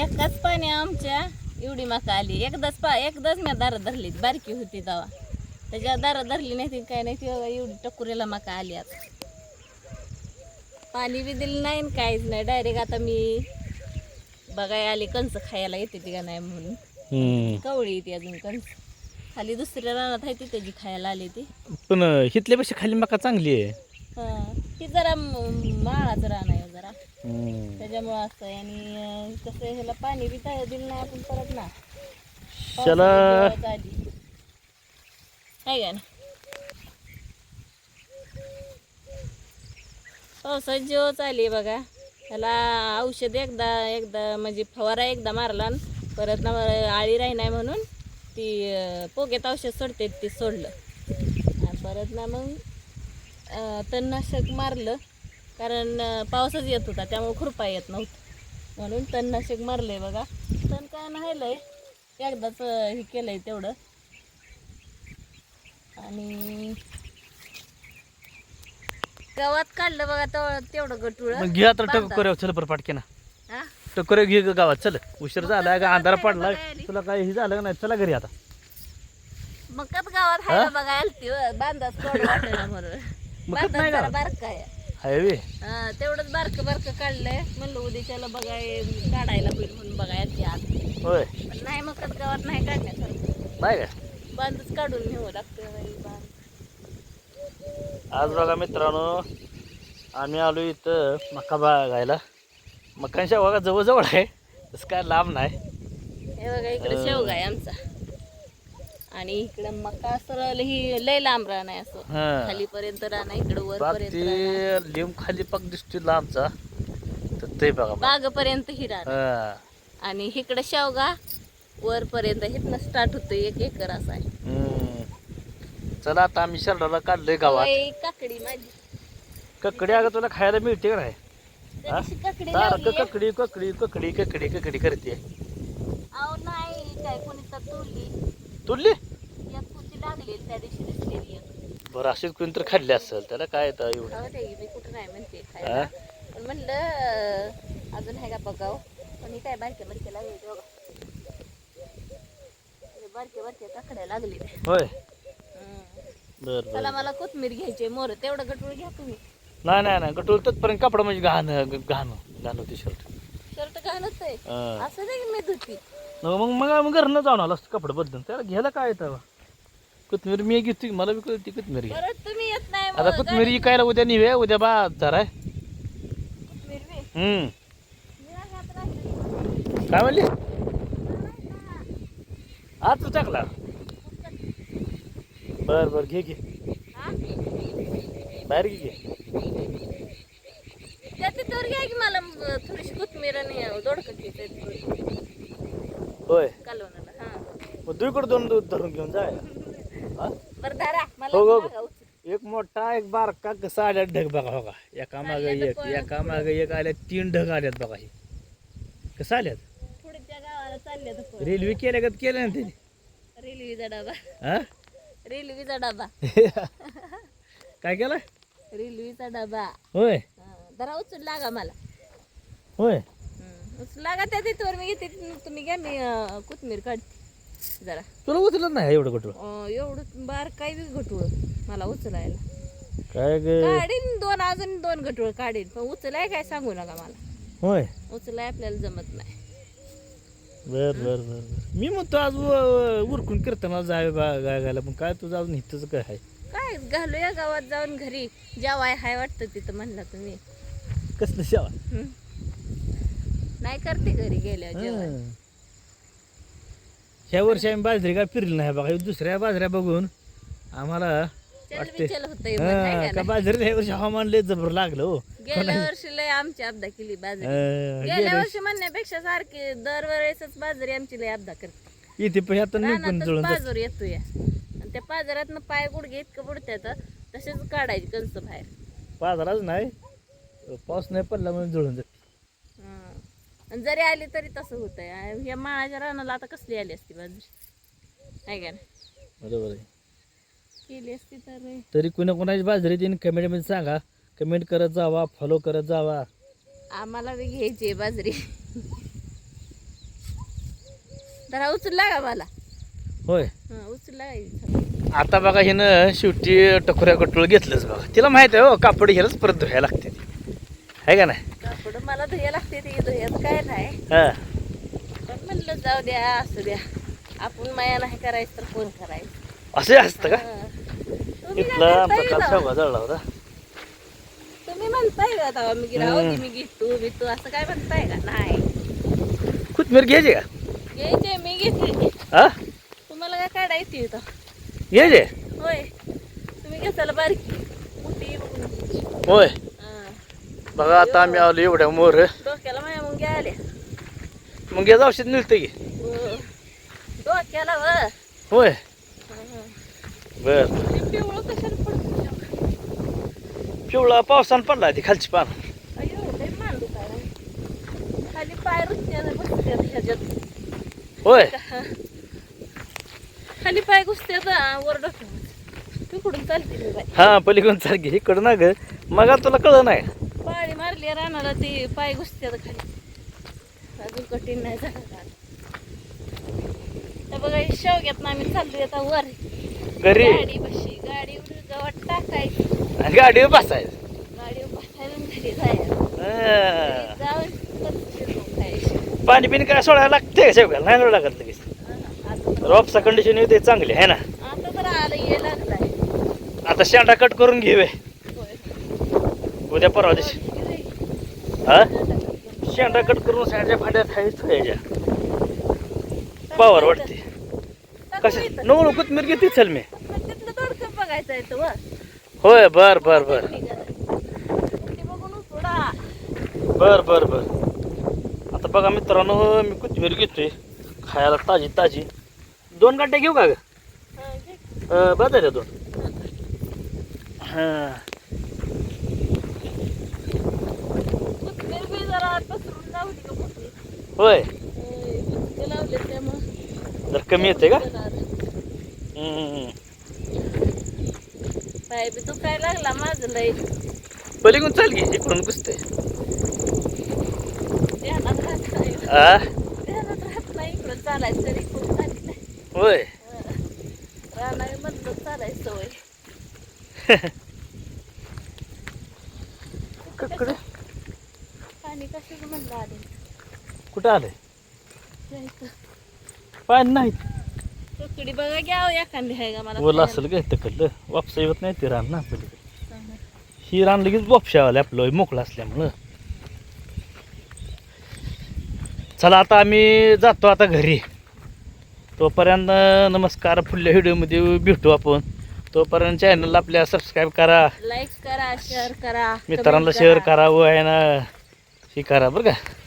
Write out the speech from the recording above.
एकाच पाणी आमच्या एवढी मका आली. एकदाच पा एकदाच मी दारं धरली बारकी होती तेव्हा. त्याच्या दारं धरली नाही ती काय नाही ती एवढी टकुरीला मका आली आता पाणी बी दिलं नाही काहीच नाही. डायरेक्ट आता मी बघाय आली कंच खायला येते ती का नाही म्हणून. कवळी येते अजून कंच खाली दुसऱ्या रानात आहे ती त्याची खायला आली ती. पण हितल्यापेक्षा खाली मका चांगली आहे. हा. ती जरा माळाचं रान आहे जरा. हम्म. त्याच्यामुळं असं आहे. आणि कसं ह्याला पाणी बी दिलं नाही आपण परत ना. शाला आहे का ना पावसाची जेव्हा आली बघा. त्याला औषध एकदा एकदा म्हणजे फवारा एकदा मारला परत ना आळी राही नाही म्हणून ती पोग्यात औषध सोडते ते सोडलं. परत ना मग तणनाशक मारलं. कारण पावसच येत होता त्यामुळे खुरपा येत नव्हतं. म्हणून तणनाशक मारलंय बघा. तण काय नाहीलंय एकदाच हे केलंय तेवढं. आणि गावात काढलं बघा तेवढं तेवढं गटुळ. घे आता टकोऱ्या चल बरं पाटके ना हा? टकोऱ्या घे ग गावात चल. उशीर झाला का अंधार काय पडला. बघायला? तुला काय हे झालं का नाही? चला घरी आता. मग कत गावात हायला बघा आलती बांधाच कोड वाटेना म्हणून. मग कत बांधाच नाही जरा गावात? बारका आहे. हायवे हा, तेवढंच बारकं बारकं काढलंय. म्हणलं उद्याच्याला बघाय काढायला होईल म्हणून बघाय ती आज. होय. पण नाही मग गावात नाही काढण्यासारखं नाही बांधच काढून नेऊ लागतं बाई बांध. आज बघा मित्रांनो आम्ही आलो इथं मका बघायला मकांच्या बघा जवळजवळ आहे तसं काय लांब नाही. हे बघा इकडे शेवगा आहे आमचा. आणि इकडे मका सरळ ही लय लांब रान आहे असं. हा. खालीपर्यंत रान आहे इकडे बाग वरपर्यंत ते रान आहे. लिंब खाली पाक दिसतो लांबचा. तर ते बघा मग. बागपर्यंत ही रान हा. आणि इकडे शेवगा वरपर्यंत हिथनं स्टार्ट होतं एक एकर असा आहे. हम्म. चला आता आम्ही शरडाला काढलंय गावात. काकडी माझी. ककडी अगं तुला खायला मिळते का नाही? दिवशी काकडी सारखं लावली ककडी ककडी ककडी ककडी ककडी करते. अहो नाही काय कोणी तर तोडली. तुडली? कुती लागली त्या दिवशी दिसलेली एक. बरं अशीच कोणी तर खाल्ली असेल त्याला काय येतं एवढं? खाऊ दे मी कुठं नाही म्हणते? खायला. पण म्हणलं अं, अजून आहे का बघाव? पण ही काय बारके बारके लागले बघा. हे बारके बारके काकड्या लागले होय? बर बर चला मला कोथमीर घ्यायची मोर तेवढं गटूळ घ्या तुम्ही. नाही नाही नाही गटोल तत्पर्यंत कपडा म्हणजे घाण घाण घाण होती शर्ट. शर्ट घालत आहे असं नाही की मी धुती. मग मग घरनं जाऊन आलो असतं कपडे बदलून त्याला घ्यायला काय येतं कोथमीर मी घेतली मला बी कळती कोथमीर परत तुम्ही येत नाही आता मग कोथमीर इकायला उद्या निवे उद्या बाजार आहे. बी. हम्म. राहिली. काय म्हणली? आज टाकला. बर बर घे घे. हा? बाहेर घे घे. तिथवर घ्या की मला अं, थोडीशी कोथमीर आणि दोडकं घ्यायचं होय. कालवणाला हा. मग दुईकडे दोन दूध धरून घेऊन जाय. हा? बरं धरा. मला हो, हो. मागं उचल. एक मोठा एक बारका कसा आल्या ढग बघा हो का एका मागे एक एका मागे एक आल्या तीन ढग आल्यात बघा हे. कसं आल्यात? पुढच्या गावाला चालले तर. रेल्वे केल्या का केल्या ना त्यांनी? रेल्वेचा डबा. हा? रेल्वेचा डबा. काय केलं? रेल्वेचा डबा. होय. हा, जरा उचल लागा मला. होय. उचल त्या तिथवर मी घेते. तुम्ही घ्या मी अं, कोथमीर काढते. जरा. तुला उचलत नाही एवढं कुठं अं, एवढं बार काय बी घटूळ मला उचलायला. काय ग? काढीन दोन अजून दोन घटूळ काढीन. पण उचलाय काय सांगू नका मला. होय. उचलाय आपल्याला जमत नाही. बर बर बर बर. मी म्हणतो आज उरकून कीर्तनाला जावे गायला. पण काय तुझं अजून हिथंच काय आहे? काय घालूया गावात जाऊन घरी. जेवाय हाय वाटतं तिथं म्हणला तुम्ही. कसलं शेवा हं? नाही करते घरी जेवण हं. ह्या वर्षी आम्ही बाजरी काय फिरली नाही बघा. दुसऱ्या बाजऱ्या बघून आम्हाला चल वाटते. बिचल होतंय मग, नाही का का बाजरी ह्या वर्षी हवामान लय जबर लागलं हो. गेल्या वर्षी लय आमची अपदा केली बाजरी. हं, गेल्या गेल्या वर्षी. म्हणण्यापेक्षा सारखी दरवेळेसच बाजरी आमची लय अपदा करते. इथे पण आता निघून रानातच जुळून जात. पाजर येतोय. आणि त्या पाजरातनं पाय गुडघे इतकं बुडत्यात तसेच काढायची कंस बाहेर. बाजाराच नाही पाऊस नाही पडला म्हणून जुळून जाते. आणि जरी आली तरी तसं होतंय. आणि ह्या माळाच्या रानाला आता कसली आली असती बाजरी? आहे का नाही? बरोबर आहे. केली असती तर. तरी कुणा कोणाची बाजरी तिने कमेंटमध्ये सांगा. कमेंट करत जावा फॉलो करत जावा. आम्हाला बी घ्यायची आहे बाजरी. जरा उचलला का मला. होय. हं, उचलला का इथं? आता बघा हिनं शेवटी टकोऱ्या कटोळ घेतलंच बघा. तिला माहीत आहे हो कापड घ्यायलाच परत धुवायला लागते आहे का नाही? कापड मला धुया लागते ते धुयाचं काय नाही. हा. पण म्हणलं जाऊ द्या असू द्या. आपण माया नाही करायचं तर कोण करायचं? असं असतं का? हं. तुम्ही काय आमचा म्हणताय काल का? शेवगा जळला होता. तुम्ही म्हणताय का तेव्हा मी दे मी घेतो बितो असं काय म्हणताय का नाही. कोथमीर घ्यायची का? घ्यायचे मी घेते हा? तुम्हाला काय काढायची इथं? घ्यायचे? होय. तुम्ही घेसाल बारकी. मोठी बघून. घ्यायची. होय. बघा आता आम्ही आलो एवढ्या मोर. डोक्याला माया मग आल्या. मग याचं औषध मिळतं की? हो. डोक्याला होय. बर. पिवळं पावसानं पडला ती खालची पान. खाली पाय होय. खाली पाय घुसत्यात हा, वर तिकडून चालते हा पलीकडून चाल घे इकडं ना ग. मग तुला कळलं नाही. मारली रानाला ते पाय घुसत्यात खाली. अजून कठीण नाही झालं. बघा शेवग्यात आम्ही चाललोय आता वर. घरी? गाडी बशी गाडी गवत टाकायची. गाडीवर बसायचं? गाडी बसायला घरी जायचं. हा. जाऊन पाणी पिणी काय सोडायला लागते का शेवगाला नाही सोडायला लागत लगेच. रॉपचा कंडिशन येते चांगली आहे ना? आता तर आलं ये लागलाय. आता शेंडा कट करून घेऊया होय. उद्या परवा दिवशी. हा? शेंडा कट करून साईडच्या फाड्या खायच ठेवायच्या पावर वाटते कसं नको कोथमीर घेते चल मी. बघायचं होय बर बर बर. बर बर बर. आता बघा मित्रांनो मी कोथमीर घेतोय. खायला ताजी ताजी. दोन गाड्या घेऊ का ग? हा, बस दोन. हां कोथिंबीर पसरून गं मोठी. होय. बुचके लावले त्यामुळं. जर कमी येते का? हम्म. पाय बी दुखायला लागला माझं लय. पलीकडून चाल की इकडून कुसते ध्यानात राहत नाही. आ? ध्यानात राहत नाही इकडं चालायचं तरी खूप चालली नाही. होय. राहणार चालायचं सवय कडे पाणी कशाचं म्हणलं आले कुठं आलंय पाणी नाही ककडी बघा एखादी आहे का मला? ओला असेल काय तकडलं वापसा येत नाही ते रान ना? ही. रान लगेच वापशावाले आपलं मोकळं असल्यामुळं. चला आता आम्ही जातो आता घरी. तोपर्यंत नमस्कार पुढल्या व्हिडिओमध्ये भेटू आपण. तोपर्यंत चॅनलला आपल्या सबस्क्राईब करा. लाईक करा शेअर करा मित्रांना शेअर करा व आहे ना. हे करा बरं का.